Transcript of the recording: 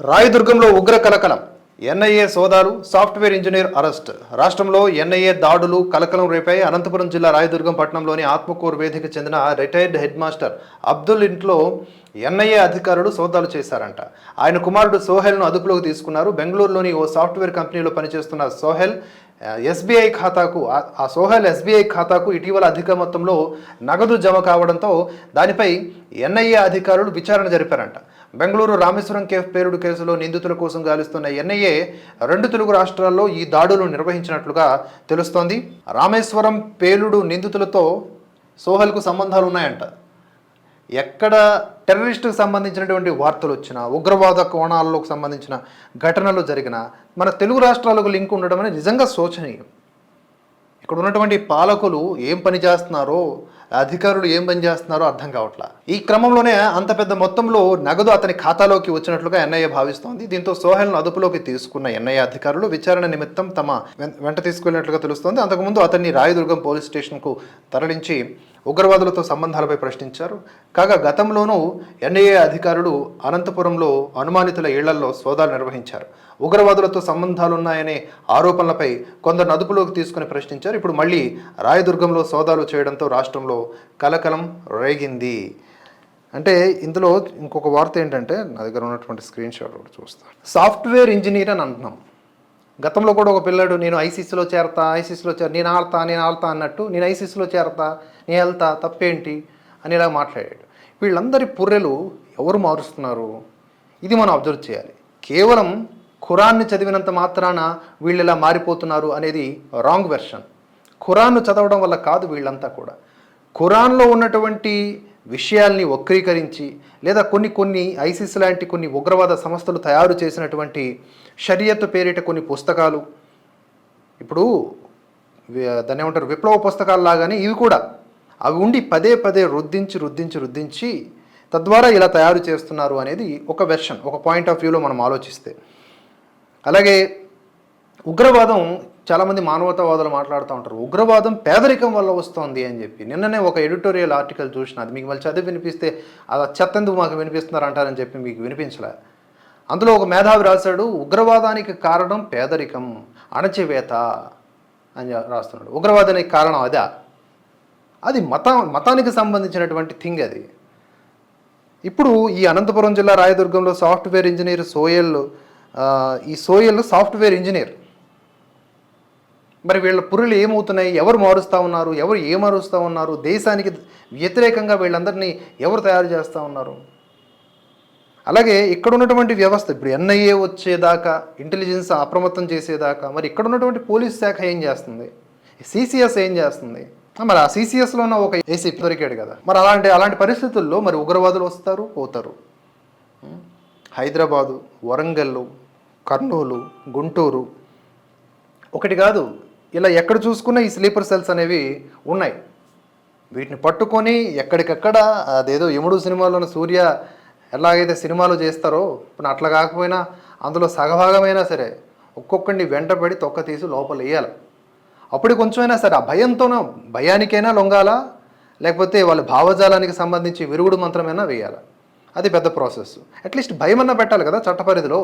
రాయదుర్గంలో ఉగ్ర కలకలం. ఎన్ఐఏ సోదాలు సాఫ్ట్వేర్ ఇంజనీర్ అరెస్ట్. రాష్ట్రంలో ఎన్ఐఏ దాడులు కలకలం రేపాయి అనంతపురం జిల్లా రాయదుర్గం పట్టణంలోని ఆత్మకూరు వేదిక చెందిన రిటైర్డ్ హెడ్ మాస్టర్ అబ్దుల్ ఇంట్లో ఎన్ఐఏ అధికారులు సోదాలు చేశారంట. ఆయన కుమారుడు సోహెల్ను అదుపులోకి తీసుకున్నారు. బెంగళూరులోని ఓ సాఫ్ట్వేర్ కంపెనీలో పనిచేస్తున్న సోహెల్ ఎస్బీఐ ఖాతాకు ఆ- సోహెల్ ఎస్బీఐ ఖాతాకు ఇటీవల అధిక మొత్తంలో నగదు జమ కావడంతో దానిపై ఎన్ఐఏ అధికారులు విచారణ జరిపారంట. బెంగళూరు రామేశ్వరం కేఫ్ పేరుడు కేసులో నిందితుల కోసం గాలిస్తున్న ఎన్ఐఏ రెండు తెలుగు రాష్ట్రాల్లో ఈ దాడులు నిర్వహించినట్లుగా తెలుస్తోంది. రామేశ్వరం పేలుడు నిందితులతో సోహెల్కు సంబంధాలు ఉన్నాయంట. ఎక్కడ టెర్రరిస్టుకు సంబంధించినటువంటి వార్తలు వచ్చినా ఉగ్రవాద కోణాలకు సంబంధించిన ఘటనలు జరిగినా మన తెలుగు రాష్ట్రాలకు లింక్ ఉండడం అనేది నిజంగా శోచనీయం. ఇక్కడ ఉన్నటువంటి పాలకులు ఏం పని చేస్తున్నారో అధికారులు ఏం పని చేస్తున్నారో అర్థం కావట్లా. ఈ క్రమంలోనే అంత పెద్ద మొత్తంలో నగదు అతని ఖాతాలోకి వచ్చినట్లుగా ఎన్ఐఏ భావిస్తోంది. దీంతో సోహెల్ను అదుపులోకి తీసుకున్న ఎన్ఐఏ అధికారులు విచారణ నిమిత్తం తమ వెం- వెంట తీసుకెళ్ళినట్లుగా తెలుస్తోంది. అంతకుముందు అతన్ని రాయదుర్గం పోలీస్ స్టేషన్కు తరలించి ఉగ్రవాదులతో సంబంధాలపై ప్రశ్నించారు. కాగా గతంలోనూ ఎన్ఐఏ అధికారులు అనంతపురంలో అనుమానితుల ఇళ్ళలో సోదాలు నిర్వహించారు. ఉగ్రవాదులతో సంబంధాలున్నాయనే ఆరోపణలపై కొందరు అదుపులోకి తీసుకుని ప్రశ్నించారు. ఇప్పుడు మళ్ళీ రాయదుర్గంలో సోదాలు చేయడంతో రాష్ట్రంలో కలకలం రేగింది. అంటే ఇందులో ఇంకొక వార్త ఏంటంటే నా దగ్గర ఉన్నటువంటి స్క్రీన్ షాట్ ఒకటి చూస్తాను సాఫ్ట్వేర్ ఇంజనీర్ అని అంటున్నాం. గతంలో కూడా ఒక పిల్లాడు నేను ఐసీసీలో చేరతా ఐసీసీలో చేర నేను ఆడతా నేను ఆడతా అన్నట్టు నేను ఐసీసీలో చేరతా నేను వెళ్తా తప్పేంటి? అని ఇలా మాట్లాడాడు. వీళ్ళందరి పుర్రెలు ఎవరు మారుస్తున్నారు? ఇది మనం అబ్జర్వ్ చేయాలి. కేవలం ఖురాన్ని చదివినంత మాత్రాన వీళ్ళు ఇలా మారిపోతున్నారు అనేది రాంగ్ వెర్షన్. ఖురాన్ను చదవడం వల్ల కాదు వీళ్ళంతా కూడా. ఖురాన్లో ఉన్నటువంటి విషయాల్ని వక్రీకరించి లేదా కొన్ని కొన్ని ఐసిస్ లాంటి కొన్ని ఉగ్రవాద సంస్థలు తయారు చేసినటువంటి షరియత్ పేరిట కొన్ని పుస్తకాలు ఇప్పుడు దాన్ని ఏమంటారు విప్లవ పుస్తకాలు లాగానే ఇవి కూడా. అవి ఉండి పదే పదే రుద్దించి రుద్దించి రుద్దించి తద్వారా ఇలా తయారు చేస్తున్నారు అనేది ఒక వెర్షన్ ఒక పాయింట్ ఆఫ్ వ్యూలో మనం ఆలోచిస్తే. అలాగే ఉగ్రవాదం చాలామంది మానవతావాదులు మాట్లాడుతూ ఉంటారు. ఉగ్రవాదం పేదరికం వల్ల వస్తోంది అని చెప్పి. నిన్ననే ఒక ఎడిటోరియల్ ఆర్టికల్ చూసిన అది మీకు మళ్ళీ చదివి వినిపిస్తే అది చెత్తందుకు మాకు వినిపిస్తున్నారు అంటారని చెప్పి మీకు వినిపించలే. అందులో ఒక మేధావి రాశాడు ఉగ్రవాదానికి కారణం పేదరికం అణచివేత అని రాస్తున్నాడు. ఉగ్రవాదానికి కారణం అదా? అది మత మతానికి సంబంధించినటువంటి థింగ్ అది. ఇప్పుడు ఈ అనంతపురం జిల్లా రాయదుర్గంలో సాఫ్ట్వేర్ ఇంజనీర్ సోయల్ ఈ సోయల్ సాఫ్ట్వేర్ ఇంజనీర్ మరి వీళ్ళ పురులు ఏమవుతున్నాయి? ఎవరు మారుస్తూ ఉన్నారు? ఎవరు ఏ మారుస్తూ ఉన్నారు? దేశానికి వ్యతిరేకంగా వీళ్ళందరినీ ఎవరు తయారు చేస్తూ ఉన్నారు? అలాగే ఇక్కడ ఉన్నటువంటి వ్యవస్థ ఇప్పుడు ఎన్ఐఏ వచ్చేదాకా ఇంటెలిజెన్స్ అప్రమత్తం చేసేదాకా మరి ఇక్కడ ఉన్నటువంటి పోలీస్ శాఖ ఏం చేస్తుంది? సిసిఎస్ ఏం చేస్తుంది? మరి ఆ సిసిఎస్లో ఉన్న ఒక ఏసీ దొరికాడు కదా. మరి అలాంటి అలాంటి పరిస్థితుల్లో మరి ఉగ్రవాదులు వస్తారు? పోతారు. హైదరాబాదు వరంగల్ కర్నూలు గుంటూరు. ఒకటి కాదు ఇలా ఎక్కడ చూసుకున్నా ఈ స్లీపర్ సెల్స్ అనేవి ఉన్నాయి. వీటిని పట్టుకొని ఎక్కడికక్కడ అదేదో యముడు సినిమాలోని సూర్య ఎలాగైతే సినిమాలు చేస్తారో ఇప్పుడు అట్లా కాకపోయినా అందులో సగభాగమైనా సరే ఒక్కొక్కడిని వెంటపడి తొక్క తీసి లోపల వేయాలి. అప్పుడు కొంచెమైనా సరే ఆ భయంతోనో భయానికైనా లొంగాలా? లేకపోతే వాళ్ళ భావజాలానికి సంబంధించి విరుగుడు మంత్రమైనా వేయాలి? అది పెద్ద ప్రాసెస్. అట్లీస్ట్ భయమన్నా పెట్టాలి కదా చట్ట పరిధిలో.